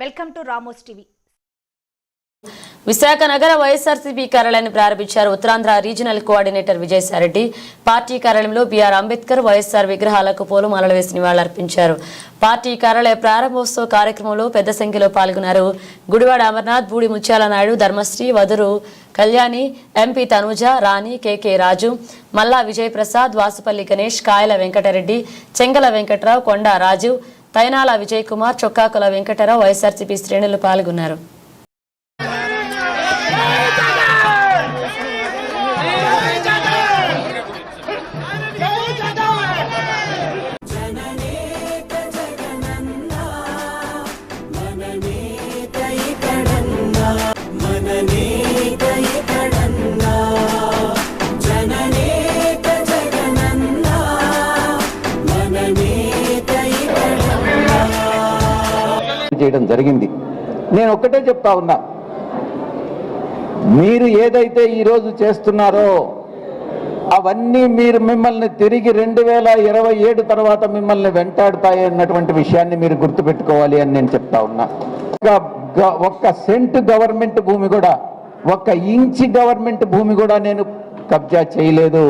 Welcome to Ramos TV. Visakha నగర వైఎస్ఆర్సీపీ కార్యాలయాన్ని ప్రారంభించారు Uttarandhra regional coordinator Vijayasaireddy. Party కార్యాలయంలో బీఆర్ అంబేద్కర్ వైఎస్ఆర్ విగ్రహాలకు పూలమాలలు వేసి నివాళులర్పించారు. పార్టీ కార్యాలయ ప్రారంభోత్సవ కార్యక్రమంలో పెద్ద సంఖ్యలో పాల్గొన్నారు. గుడివాడ అమర్నాథ్ బూడి ముత్యాల నాయుడు ధర్మశ్రీ వదురు కళ్యాణి ఎంపీ తనుజ రాణి కెకే రాజు మల్లా విజయప్రసాద్ వాసుపల్లి గణేష్ కాయల వెంకటరెడ్డి చెంగల వెంకట్రావు కొండ రాజు తైనాల విజయ్ కుమార్ చొక్కాకుల వెంకటరావు వైఎస్ఆర్సీపీ శ్రేణులు పాల్గొన్నారు. చేయడం జరిగింది. నేను ఒక్కటే చెప్తా ఉన్నా. మీరు ఏదైతే ఈరోజు చేస్తున్నారో అవన్నీ మీరు మిమ్మల్ని తిరిగి రెండు వేల ఇరవై ఏడు తర్వాత మిమ్మల్ని వెంటాడుతాయి అన్నటువంటి విషయాన్ని మీరు గుర్తుపెట్టుకోవాలి అని నేను చెప్తా ఉన్నా. ఒక్క ఒక్క సెంట్ గవర్నమెంట్ భూమి కూడా ఒక్క ఇంచి గవర్నమెంట్ భూమి కూడా నేను కబ్జా చేయలేదు.